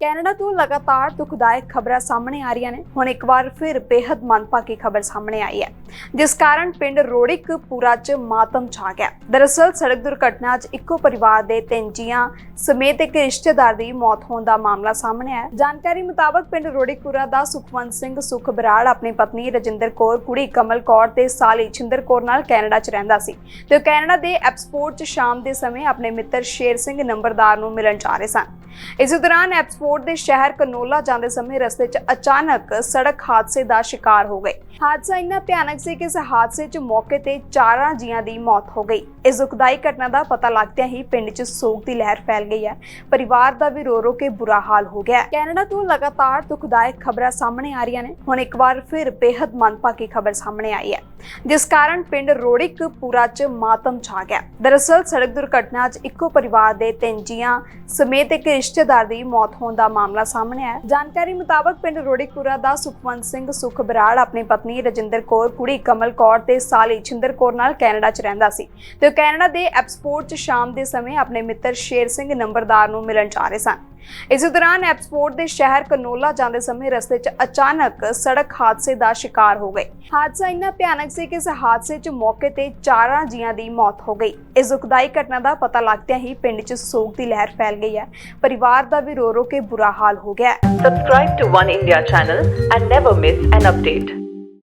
Canada ਤੋਂ ਲਗਾਤਾਰ ਦੁਖਦਾਇਕ ਖਬਰਾਂ ਸਾਹਮਣੇ ਆ ਰਹੀਆਂ ਨੇ। ਹੁਣ ਇੱਕ ਵਾਰ ਫਿਰ ਬੇहद ਮੰਦਭਾਗੀ ਖਬਰ ਸਾਹਮਣੇ ਆਈ ਹੈ। ਜਿਸ ਕਾਰਨ ਪਿੰਡ ਰੋੜਿਕ ਪੂਰਾ ਚ ਮਾਤਮ ਛਾ ਗਿਆ। ਦਰਅਸਲ ਸੜਕ ਦੁਰਘਟਨਾ 'ਚ ਇੱਕੋ ਪਰਿਵਾਰ ਦੇ ਤਿੰਨ ਜੀਆਂ ਸਮੇਤ ਇੱਕ ਰਿਸ਼ਤੇਦਾਰ ਦੀ ਮੌਤ ਹੋਣ ਦਾ ਮਾਮਲਾ ਸਾਹਮਣੇ ਆਇਆ। ਜਾਣਕਾਰੀ ਮੁਤਾਬਕ ਪਿੰਡ ਰੋੜਿਕਪੁਰਾ ਦਾ ਸੁਖਵੰਤ ਸਿੰਘ ਸੁਖ ਬਰਾੜ ਆਪਣੀ ਪਤਨੀ ਰਜਿੰਦਰ ਕੌਰ, ਕੁੜੀ ਕਮਲ ਕੌਰ ਤੇ ਸਾਲੀ ਛਿੰਦਰ ਕੌਰ ਨਾਲ ਕੈਨੇਡਾ 'ਚ ਰਹਿੰਦਾ ਸੀ। ਤੇ ਉਹ ਕੈਨੇਡਾ ਦੇ ਐਪਸਪੋਰਟ 'ਚ ਸ਼ਾਮ ਦੇ ਸਮੇਂ ਆਪਣੇ ਮਿੱਤਰ ਸ਼ੇਰ ਸਿੰਘ ਨੰਬਰਦਾਰ ਨੂੰ ਮਿਲਣ ਜਾ ਰਹੇ ਸਨ। ਇਸ ਦੌਰਾਨ ਐਪਸਪੋਰਟ ਦੇ ਸ਼ਹਿਰ ਕਨੋਲਾ ਜਾਂਦੇ ਸਮੇਂ ਰਸਤੇ 'ਚ ਅਚਾਨਕ ਸੜਕ ਹਾਦਸੇ ਦਾ ਸ਼ਿਕਾਰ ਹੋ ਗਏ। ਹਾਦਸਾ ਇੰਨਾ ਭਿਆਨਕ ਸੀ ਕਿ ਇਸ ਹਾਦਸੇ 'ਚ ਮੌਕੇ ਤੇ ਚਾਰਾਂ ਜੀਆਂ ਦੀ ਮੌਤ ਹੋ ਗਈ। ਇਸ ਦੁਖਦਾਈ ਘਟਨਾ ਦਾ ਪਤਾ ਲੱਗਦਿਆਂ ਹੀ ਪਿੰਡ 'ਚ ਸੋਗ ਦੀ ਲਹਿਰ ਫੈਲ ਗਈ ਹੈ। ਪਰਿਵਾਰ ਦਾ ਵੀ ਰੋ ਰੋ ਕੇ ਬੁਰਾ ਹਾਲ ਹੋ ਗਿਆ ਕੈਨੇਡਾ ਤੋਂ ਲਗਾਤਾਰ ਦੁਖਦਾਇਕ ਖਬਰਾਂ ਸਾਹਮਣੇ ਆ ਰਹੀਆਂ ਨੇ। ਹੁਣ ਇੱਕ ਵਾਰ ਫਿਰ ਬੇहद ਮੰਦਭਾਗੀ ਖਬਰ ਸਾਹਮਣੇ ਆਈ ਹੈ। ਜਿਸ ਕਾਰਨ ਪਿੰਡ ਰੋੜਿਕ ਪੂਰਾ 'ਚ ਮਾਤਮ ਛਾ ਗਿਆ। ਦਰਅਸਲ ਸੜਕ ਦੁਰਘਟਨਾ 'ਚ ਇੱਕੋ ਪਰਿਵਾਰ ਦੇ ਤਿੰਨ ਜੀਆਂ ਸਮੇਤ ਇੱਕ ਰਿਸ਼ਤੇਦਾਰ ਦੀ ਮੌਤ ਹੋਣ ਦਾ ਮਾਮਲਾ ਸਾਹਮਣੇ ਆਇਆ। ਜਾਣਕਾਰੀ ਮੁਤਾਬਕ ਪਿੰਡ ਰੋੜਿਕਪੁਰਾ ਦਾ ਸੁਖਵੰਤ ਸਿੰਘ ਸੁਖ ਬਰਾੜ ਆਪਣੀ ਪਤਨੀ ਰਜਿੰਦਰ ਕੌਰ, ਕੁੜੀ ਕਮਲ ਕੌਰ ਤੇ ਸਾਲੀ ਛਿੰਦਰ ਕੌਰ ਨਾਲ ਕੈਨੇਡਾ 'ਚ ਰਹਿੰਦਾ ਸੀ। ਤੇ ਕੈਨੇਡਾ ਦੇ ਐਪਸਪੋਰਟ 'ਚ ਸ਼ਾਮ ਦੇ ਸਮੇਂ ਆਪਣੇ ਮਿੱਤਰ ਸ਼ੇਰ ਸਿੰਘ ਨੰਬਰਦਾਰ ਨੂੰ ਮਿਲਣ ਜਾ ਰਹੇ ਸਨ। ਇਸ ਦੌਰਾਨ ਐਪਸਪੋਰਟ ਦੇ ਸ਼ਹਿਰ ਕਨੋਲਾ ਜਾਂਦੇ ਸਮੇਂ ਰਸਤੇ 'ਚ ਅਚਾਨਕ ਸੜਕ ਹਾਦਸੇ ਦਾ ਸ਼ਿਕਾਰ ਹੋ ਗਏ। ਹਾਦਸਾ ਇੰਨਾ ਭਿਆਨਕ ਸੀ ਕਿ ਇਸ ਹਾਦਸੇ 'ਚ ਮੌਕੇ ਤੇ ਚਾਰਾਂ ਜੀਆਂ ਦੀ ਮੌਤ ਹੋ ਗਈ। ਇਸ ਦੁਖਦਾਈ ਘਟਨਾ ਦਾ ਪਤਾ ਲੱਗਦਿਆਂ ਹੀ ਪਿੰਡ 'ਚ ਸੋਗ ਦੀ ਲਹਿਰ ਫੈਲ ਗਈ ਹੈ। ਪਰਿਵਾਰ ਦਾ ਵੀ ਰੋ ਰੋ ਕੇ ਬੁਰਾ ਹਾਲ ਹੋ ਗਿਆ ਹੈ। Subscribe to One India channel and never miss an update.